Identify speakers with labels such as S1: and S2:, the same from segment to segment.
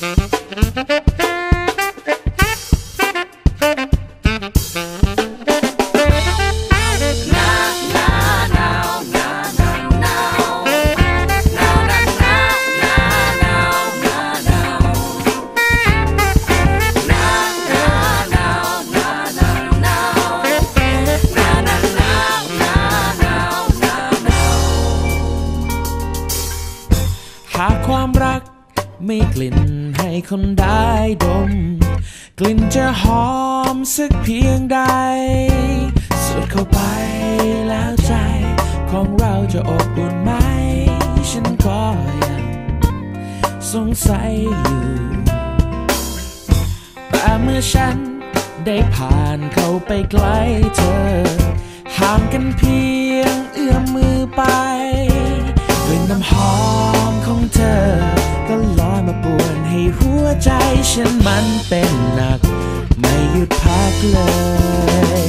S1: Mm-hmm. ม่กลิ่นให้คนได้ดม กลิ่นจะหอมสักเพียงใดสูดเข้าไปแล้วใจ ของเราจะอบอุ่นไหม ฉันก็ยังสงสัยอยู่ แต่เมื่อฉันได้ผ่านเข้าไปใกล้เธอ ห่างกันเพียงเอื้อมมือไป น้ำหอมของเธอ ก็ลอยมาป่วนให้หัวใจฉันมันเป็นหนัก ไม่หยุดพักเลย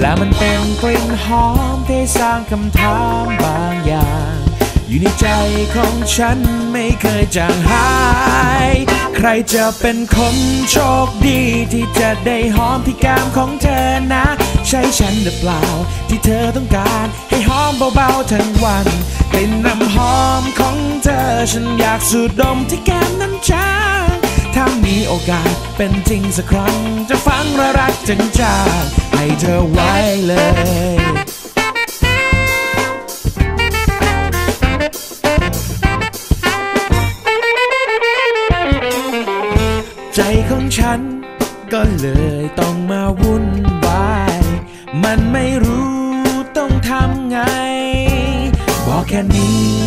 S1: และมันเป็นกลิ่นหอมที่สร้างคำถามบางอย่าง อยู่ในใจของฉันไม่เคยจางหาย ใครจะเป็นคนโชคดีที่จะได้หอมที่แก้มของเธอนะ ใช่ฉันหรือเปล่า ที่เธอต้องการให้หอมเบาๆทั้งวันกลิ่นน้ำ ฉันอยากสูดดมที่แก้มนั้นจ้าถ้ามีโอกาสเป็นจริงสักครั้ง จะฟังและรักจริงจางให้เธอไว้เลยใจของฉันก็เลยต้องมาวุ่นวาย มันไม่รู้ต้องทำไง บอกแค่นี้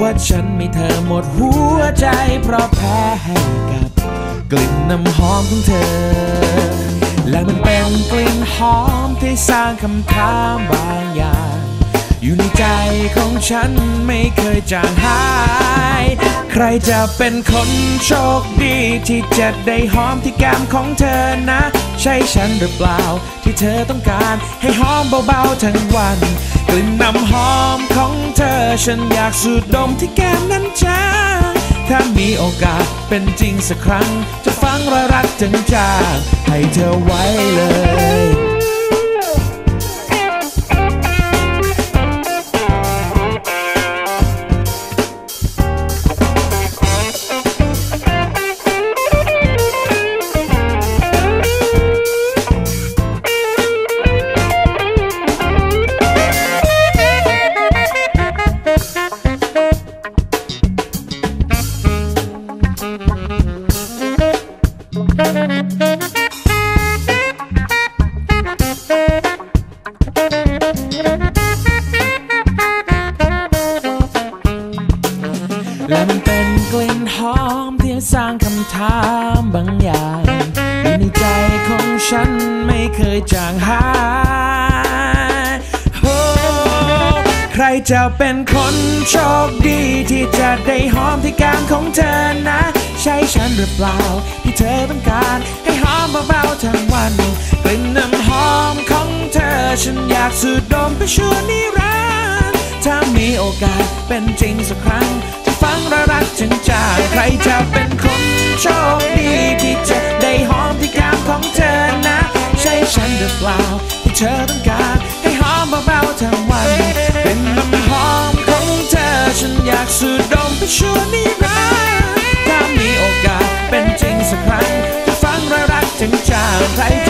S1: ว่าฉันไม่เธอหมดหัวใจเพราะแพ้ให้กับ กลิ่นน้ำหอมของเธอ และมันเป็นกลิ่นหอมที่สร้างคำถามบางอย่าง อยู่ในใจของฉันไม่เคยจางหาย ใครจะเป็นคนโชคดีที่จะได้หอมที่แก้มของเธอนะ ช่ฉันหรือเปล่า ที่เธอต้องการให้หอมเบาๆทั้งวัน กลิ่นน้ำหอมของเธอฉันอยากสูดดมที่แก้มนั้นจ้าถ้ามีโอกาสเป็นจริงสักครั้ง จะฟังรอยรักจังจางให้เธอไว้เลย และมันเป็นกลิ่นหอมที่สร้างคำถามบางอย่างอยู่ในใจของฉันไม่เคยจางหายโอ้ใครจะเป็นคนโชคดีที่จะได้หอมที่แก้มของเธอนะ ใช่ฉันหรือเปล่า เธอต้องการให้หอมเบาๆทั้งวันกลิ่นน้ำหอมของเธอฉันอยากสูดดมไปชั่วนิรันดร์ถ้ามีโอกาสเป็นจริงสักครั้ง จะฟังและรักจริงจางใครจะเป็นคนโชคดีที่จะได้หอมที่แก้มของเธอนะ ใช่ฉันหรือเปล่าที่เธอต้องการให้หอมเบาๆทั้งวันเป็นน้ำหอมของเธอฉันอยากสูดดมไปชั่วนิรัน เ